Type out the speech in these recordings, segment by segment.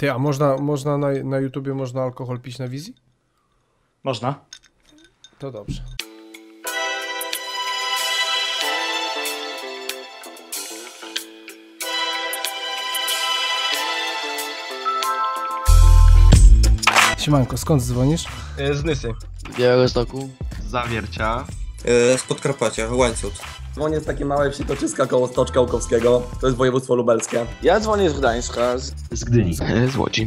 Ty, a można, można na, na YouTubie można alkohol pić na wizji? Można. To dobrze. Siemanko, skąd dzwonisz? E, Z Nysy. Białegostoku. Zawiercia. E, Z Podkarpacia, Łańcut. Dzwonię z takiej małej wsi Koczyska koło Stoczka Łukowskiego. To jest województwo lubelskie. Ja dzwonię z Gdańska. Z... Z Gdyni. Z Łodzi.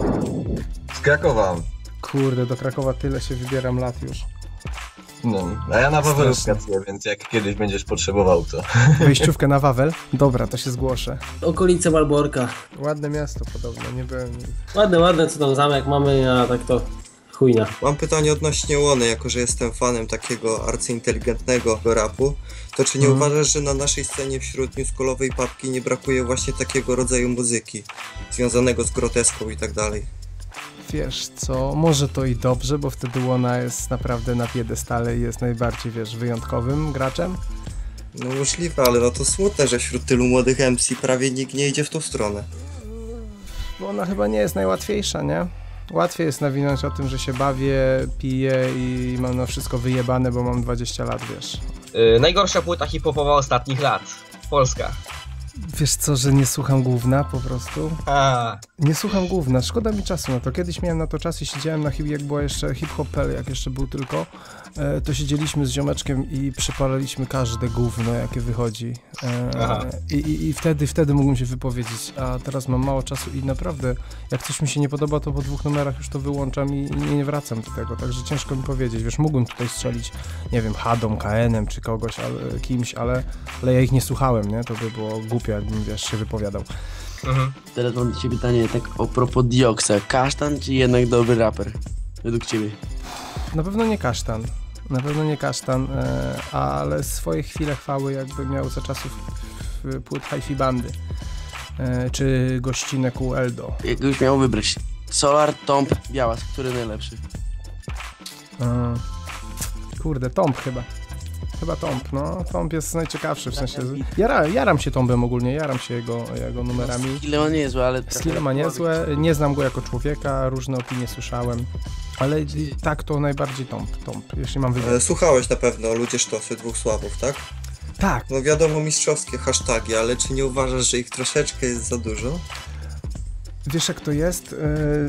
Z Krakowa. Kurde, do Krakowa tyle się wybieram lat już. No, a ja na Wawelu pracuję, więc jak kiedyś będziesz potrzebował, to... Wejściówkę na Wawel? Dobra, to się zgłoszę. Okolice Malborka. Ładne miasto podobno, nie byłem... Ładne, ładne, co tam zamek mamy, a tak to chujnia. Mam pytanie odnośnie Łony, jako że jestem fanem takiego arcyinteligentnego rapu, to czy nie Mhm. uważasz, że na naszej scenie wśród newscallowej papki nie brakuje właśnie takiego rodzaju muzyki, związanego z groteską i tak dalej? Wiesz co, może to i dobrze, bo wtedy Łona jest naprawdę na piedestale i jest najbardziej, wiesz, wyjątkowym graczem. No możliwe, ale no to smutne, że wśród tylu młodych MC prawie nikt nie idzie w tą stronę. Bo ona chyba nie jest najłatwiejsza, nie? Łatwiej jest nawinąć o tym, że się bawię, piję i mam na wszystko wyjebane, bo mam 20 lat, wiesz. E, najgorsza płyta hip-hopowa ostatnich lat. Polska. Wiesz co, że nie słucham główna po prostu? A, Nie słucham główna, szkoda mi czasu na to. Kiedyś miałem na to czas i siedziałem na hip, jak była jeszcze hip-hop.pl, jak jeszcze był tylko, e, to siedzieliśmy z ziomeczkiem i przypalaliśmy każde gówno, jakie wychodzi. E, Aha. i, i, I wtedy, wtedy mógłbym się wypowiedzieć, a teraz mam mało czasu i naprawdę, jak coś mi się nie podoba, to po dwóch numerach już to wyłączam i, i nie wracam do tego, także ciężko mi powiedzieć. Wiesz, mógłbym tutaj strzelić, nie wiem, Hadą, KN-em czy kogoś, ale, kimś, ale, ale ja ich nie słuchałem, nie? To by było głupie, jakbym, wiesz, się wypowiadał. mhm. Teraz mam do ciebie pytanie tak a propos Dioksa. Kasztan czy jednak dobry raper? Według ciebie. Na pewno nie kasztan. Na pewno nie kasztan, e, ale swoje chwile chwały jakby miał za czasów w płyt hi bandy. E, czy gościnek u Eldo. Jakbyś miał wybrać Solar, Tomp, Białas, który najlepszy? E, kurde, Tomp chyba. Chyba Tomp, no. Tomp jest najciekawszy, w sensie... Jara, jaram się Tompem ogólnie, jaram się jego, jego numerami. Ile on niezły, ale... Skille ma niezłe, nie znam go jako człowieka, różne opinie słyszałem. Ale tak to najbardziej Tomp, Tomp, jeśli mam E, wybrać. Słuchałeś na pewno Ludzie Sztosy dwóch sławów, tak? Tak, No wiadomo mistrzowskie hasztagi, ale czy nie uważasz, że ich troszeczkę jest za dużo? Wiesz jak to jest?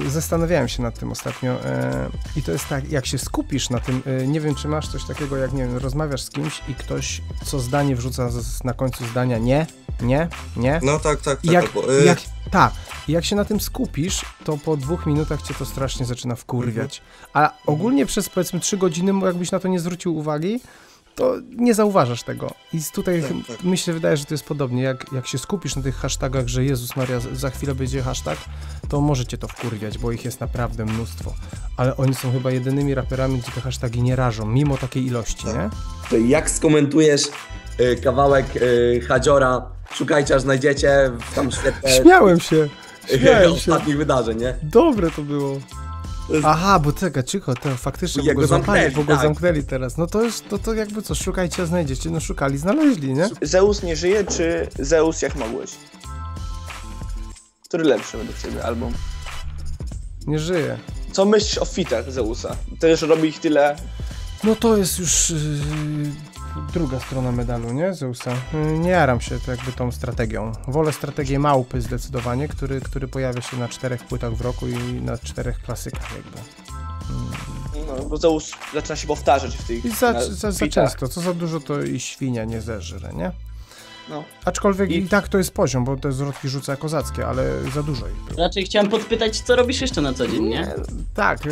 E, Zastanawiałem się nad tym ostatnio e, i to jest tak, jak się skupisz na tym, e, nie wiem czy masz coś takiego, jak nie wiem, rozmawiasz z kimś i ktoś co zdanie wrzuca na końcu zdania nie, nie, nie. No tak, tak, tak. Jak, albo, e, jak, ta, i jak się na tym skupisz, to po dwóch minutach cię to strasznie zaczyna wkurwiać. A ogólnie przez powiedzmy trzy godziny, jakbyś na to nie zwrócił uwagi, to nie zauważasz tego. I z tutaj Tak, tak. mi się wydaje, że to jest podobnie. Jak, jak się skupisz na tych hashtagach, że Jezus Maria, za chwilę będzie hashtag, to może cię to wkurwiać, bo ich jest naprawdę mnóstwo. Ale oni są chyba jedynymi raperami, gdzie te hashtagi nie rażą, mimo takiej ilości, Tak. nie? To jak skomentujesz y, kawałek y, Hadziora, szukajcie aż znajdziecie w tam świetle Śmiałem się. Śmiałem się. ostatnich wydarzeń, nie? Dobre to było. To Aha, bo czekaj, cicho, to faktycznie, bo go go złapali, zamknęli, bo go tak. zamknęli teraz. No to już, to, to jakby co, szukajcie, a znajdziecie. No szukali, znaleźli, nie? Zeus nie żyje, czy Zeus jak mogłeś? Który lepszy według ciebie album? Nie żyje. Co myślisz o fitach Zeusa? Też robi ich tyle. No to jest już yy, druga strona medalu, nie, Zeusa? Yy, nie jaram się to jakby tą strategią. Wolę strategię małpy zdecydowanie, który, który pojawia się na czterech płytach w roku i na czterech klasykach jakby. No, bo Zeus zaczyna się powtarzać w tych I za, za, za często, co za dużo to i świnia nie zeżre, nie? No. Aczkolwiek i, I- tak to jest poziom, bo te zwrotki rzuca kozackie, ale za dużo ich było. Raczej chciałem podpytać, co robisz jeszcze na co dzień, nie? Tak, y,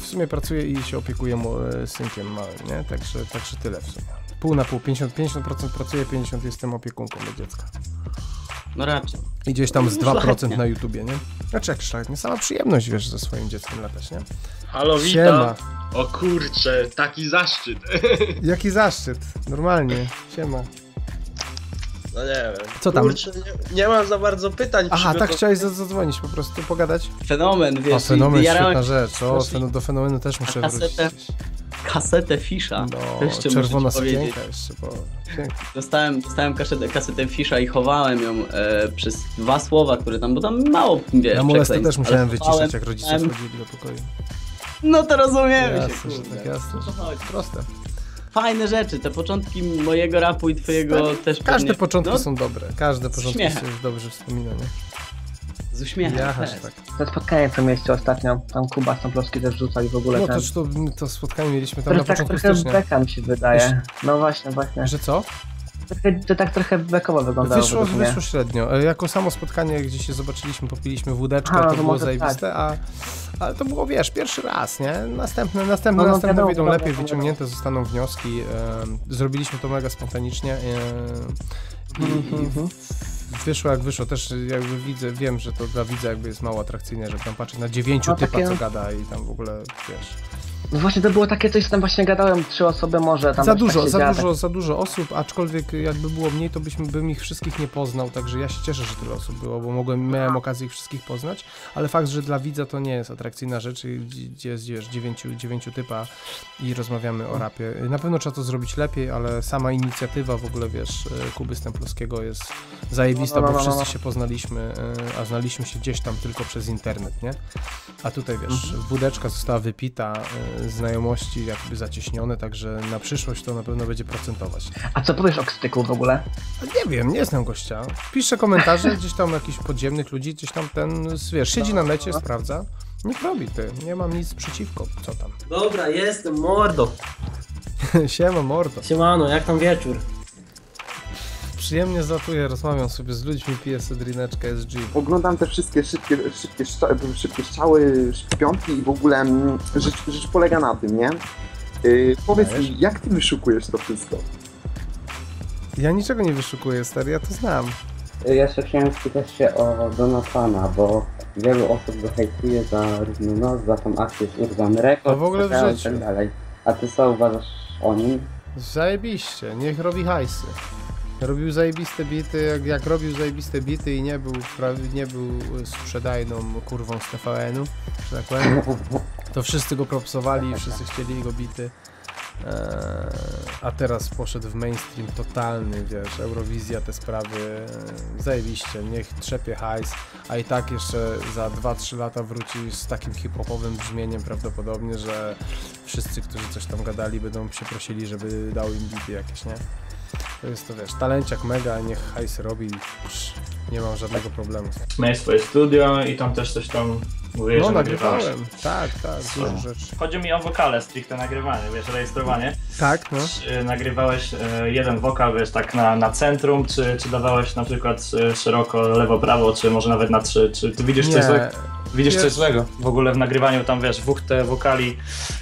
w sumie pracuję i się opiekuję mu, y, synkiem małym, nie? Także, także tyle w sumie. Pół na pół, 50%, 50% pracuję, 50% jestem opiekunką do dziecka. No raczej. I gdzieś tam z No, 2% szlachetnie. na YouTubie, nie? Znaczy jak szlachetnie, sama przyjemność, wiesz, ze swoim dzieckiem latać, nie? Halo, Siema. O kurcze, taki zaszczyt. Jaki zaszczyt, normalnie, siema. No nie wiem. Co tam? Kurczę, nie, nie mam za bardzo pytań. Aha, tak chciałeś za- zadzwonić, po prostu pogadać? Fenomen, wiesz. A fenomen, świetna rzecz, o, fen- do fenomenu też muszę wrócić. Kasetę Fisza. No, Jeszcze czerwona sukienka jeszcze, bo... Dostałem, dostałem kasetę, kasetę Fisza i chowałem ją e, przez dwa słowa, które tam, bo tam mało, wiesz, Ja molestę też musiałem chowałem, wyciszać, jak rodzice chowałem- wchodzili do pokoju. No to rozumiemy się, Jasne, że kurde. tak, jasne, że? Proste. Fajne rzeczy, te początki mojego rapu i twojego też Każde pewnie- początki no, są dobre. Każde początki śmiechem. się już dobrze wspomina, nie? Z uśmiechem. Ja tak. To spotkanie co mieliście ostatnio, tam Kuba Stamplowski też rzucali w ogóle No ten... to, to, to spotkanie mieliśmy tam To na tak początku trochę stycznia. beka mi się wydaje. No właśnie, właśnie. Że co? To tak trochę bekowo wyglądało Wyszło, wyszło średnio. E, Jako samo spotkanie, gdzie się zobaczyliśmy, popiliśmy wódeczkę, Aha, to to było zajebiste, a, ale to było, wiesz, pierwszy raz, nie? Następne, następne, No, no, następne wiadomo, wyjdą lepiej, wiadomo. wyciągnięte zostaną wnioski. Zrobiliśmy to mega spontanicznie. E, i, Mhm, i mhm. Wyszło jak wyszło. Też jakby widzę, wiem, że to dla widza jakby jest mało atrakcyjne, żeby tam patrzeć na dziewięciu No, typa, takie- co gada i tam w ogóle, wiesz... No właśnie to było takie coś, co tam właśnie gadałem, trzy osoby może tam za dużo, tak za działa, dużo, za dużo osób, aczkolwiek jakby było mniej, to byśmy bym ich wszystkich nie poznał, także ja się cieszę, że tyle osób było, bo mogłem, miałem okazję ich wszystkich poznać, ale fakt, że dla widza to nie jest atrakcyjna rzecz, gdzie jest, wiesz, dziewięciu, dziewięciu typa i rozmawiamy o rapie. Na pewno trzeba to zrobić lepiej, ale sama inicjatywa w ogóle, wiesz, e, Kuby Stemplowskiego jest zajebista, No, no, bo no, no, wszyscy no. się poznaliśmy, e, a znaliśmy się gdzieś tam tylko przez internet, nie? A tutaj, wiesz, Mhm. wódeczka została wypita, e, znajomości jakby zacieśnione, także na przyszłość to na pewno będzie procentować. A co powiesz o Kstyku w ogóle? Nie wiem, nie znam gościa. Pisze komentarze gdzieś tam jakichś podziemnych ludzi, gdzieś tam ten, wiesz, siedzi na necie, sprawdza. Niech robi ty, nie mam nic przeciwko, co tam. Dobra, jestem, mordo. Siema mordo. Siemano, jak tam wieczór? Przyjemnie zlatuję, rozmawiam sobie z ludźmi, piję sobie drineczkę SG. Oglądam te wszystkie szybkie, szybkie, szybkie strzały, piątki i w ogóle mm, rzecz, rzecz polega na tym, nie? Yy, powiedz Dajesz? mi, jak ty wyszukujesz to wszystko? Ja niczego nie wyszukuję, stary, ja to znam. Ja jeszcze chciałem spytać się o Donathana, bo wielu osób go hejtuje za równy nos, za tą akcję z Urban Records A w ogóle w tak życiu. tak dalej. A ty co uważasz o nim? Zajebiście, niech robi hajsy. Robił zajebiste bity, jak, jak robił zajebiste bity i nie był, nie był sprzedajną kurwą z TVN-u, że tak powiem, to wszyscy go propsowali, wszyscy chcieli jego bity. Eee, a teraz poszedł w mainstream totalny, wiesz, Eurowizja, te sprawy, eee, zajebiście, niech trzepie hajs, a i tak jeszcze za 2-3 lata wróci z takim hip-hopowym brzmieniem prawdopodobnie, że wszyscy, którzy coś tam gadali, będą się prosili, żeby dał im bity jakieś, nie? To jest to, wiesz, talenciak mega, niech hajs robi, psz, nie mam żadnego problemu. Miałeś swoje studio i tam też coś tam mówiłeś, No, że nagrywałeś. nagrywałem, tak, tak, dużo rzeczy. Chodzi mi o wokale, stricte nagrywanie, wiesz, rejestrowanie. Tak, no. Czy nagrywałeś e, jeden wokal, wiesz, tak na, na centrum, czy, czy dawałeś na przykład e, szeroko lewo-prawo, czy może nawet na trzy, czy ty widzisz coś złego? Widzisz coś Wiesz- złego w ogóle w nagrywaniu tam, wiesz, dwóch te wokali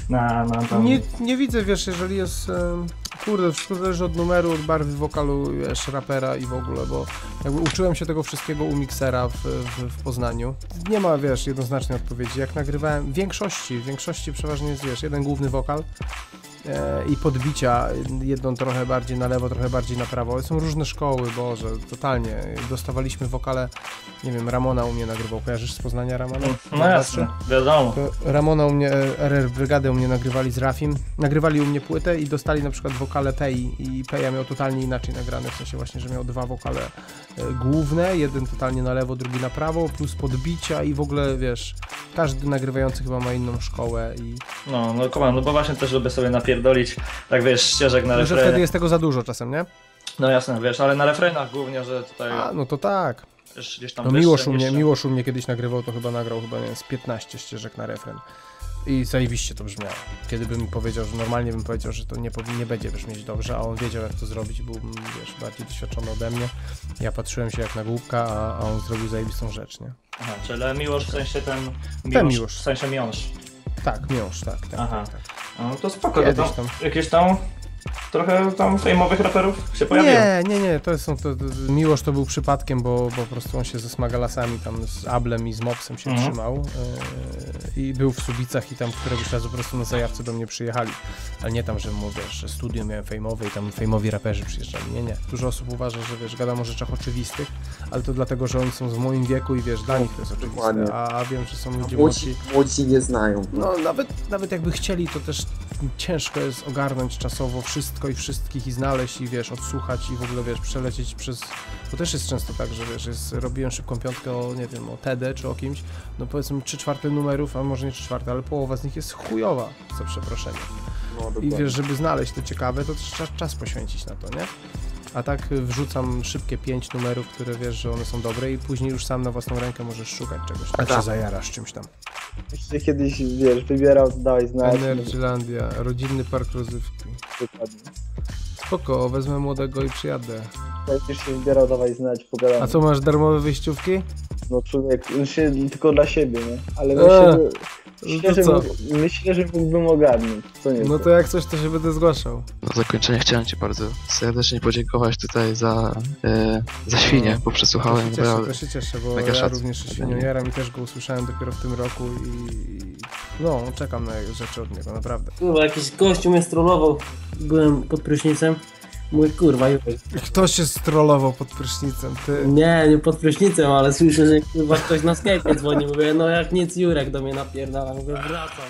na, na tam... Nie, nie widzę, wiesz, jeżeli jest. em, Kurde, wszystko zależy od numeru, od barwy wokalu, wiesz, rapera i w ogóle, bo jakby uczyłem się tego wszystkiego u miksera w, w, w Poznaniu. Nie ma, wiesz, jednoznacznej odpowiedzi. Jak nagrywałem, w większości, w większości przeważnie jest, wiesz, jeden główny wokal i podbicia, jedną trochę bardziej na lewo, trochę bardziej na prawo. Są różne szkoły, Boże, totalnie. Dostawaliśmy wokale, nie wiem, Ramona u mnie nagrywał. Kojarzysz z Poznania Ramona? No jasne, wiadomo. To Ramona u mnie, e, RR Brygadę u mnie nagrywali z Rafim, nagrywali u mnie płytę i dostali na przykład wokale Pei i Peja miał totalnie inaczej nagrane, w sensie właśnie, że miał dwa wokale e, główne, jeden totalnie na lewo, drugi na prawo, plus podbicia i w ogóle, wiesz, każdy nagrywający chyba ma inną szkołę i No, no come on, no bo właśnie też lubię sobie napierdolić, tak wiesz, ścieżek na że refrenie. wtedy jest tego za dużo czasem, nie? No jasne, wiesz, ale na refrenach głównie, że tutaj... A, no to tak. Wiesz, tam No Miłosz u, mnie. Miłosz u mnie kiedyś nagrywał, to chyba nagrał chyba, nie wiem, z 15 ścieżek na refren. I zajebiście to brzmiało. Kiedy bym powiedział, że normalnie bym powiedział, że to nie, nie będzie brzmieć dobrze, a on wiedział jak to zrobić, był wiesz, bardziej doświadczony ode mnie. Ja patrzyłem się jak na głupka, a, a on zrobił zajebistą rzecz, nie? Aha, czyli Miłosz w sensie ten... Ten Miłosz. W sensie Miąż. Tak, miąż, tak, tak. Aha. tak, tak. No to spoko, Kiedyś tam, tam. jakieś tam trochę tam fejmowych raperów się pojawiło. Nie, nie, nie, to są to, to, Miłosz to był przypadkiem, bo, bo po prostu on się ze Smagalasami tam z Ablem i z Mopsem się Mhm. trzymał yy, i był w Subicach i tam któregoś razu po prostu na zajawce do mnie przyjechali. Ale nie tam, że mówię, że studio miałem fejmowe i tam fejmowi raperzy przyjeżdżali. Nie, nie. Dużo osób uważa, że wiesz, gadam o rzeczach oczywistych, ale to dlatego, że oni są w moim wieku i wiesz, dla nich to jest oczywiste, Dokładnie. a, a wiem, że są ludzie Młodzi, młodsi. młodzi nie znają. No nawet, nawet jakby chcieli, to też ciężko jest ogarnąć czasowo wszystko i wszystkich i znaleźć i wiesz, odsłuchać i w ogóle wiesz, przelecieć przez... Bo też jest często tak, że wiesz, jest, robiłem szybką piątkę o, nie wiem, o TD czy o kimś, no powiedzmy 3 czwarte numerów, a może nie 3 czwarte, ale połowa z nich jest chujowa, za przeproszeniem. No, I wiesz, żeby znaleźć to ciekawe, to trzeba czas poświęcić na to, nie? A tak wrzucam szybkie pięć numerów, które wiesz, że one są dobre i później już sam na własną rękę możesz szukać czegoś. Tak się Tak. zajarasz czymś tam. Jeśli kiedyś, wiesz, wybierał, dałeś znać. Energylandia, rodzinny park rozrywki. Dokładnie. Spoko, wezmę młodego i przyjadę. Jak się wybierał, dawaj znać, pogadamy. A co, masz darmowe wyjściówki? No człowiek, się tylko dla siebie, nie? Ale Eee, no myślę, to że, co? myślę, że mógłbym ogarnąć. Co nie No to jak coś, to się będę zgłaszał. Na zakończenie chciałem Ci bardzo serdecznie podziękować tutaj za, e, za świnie, bo przesłuchałem To się cieszę, to się cieszę, bo ja również świnią jaram i też go usłyszałem dopiero w tym roku i... i- No, czekam na rzeczy od niego, naprawdę. Kurwa, jakiś gościu mnie strollował. Byłem pod prysznicem. Mówię, kurwa, Jurek. Kto się strollował pod prysznicem? Ty? Nie, nie pod prysznicem, ale słyszę, że kurwa ktoś na Skype'ie dzwoni. Mówię, no jak nic Jurek do mnie napierdala. Mówię, wracam.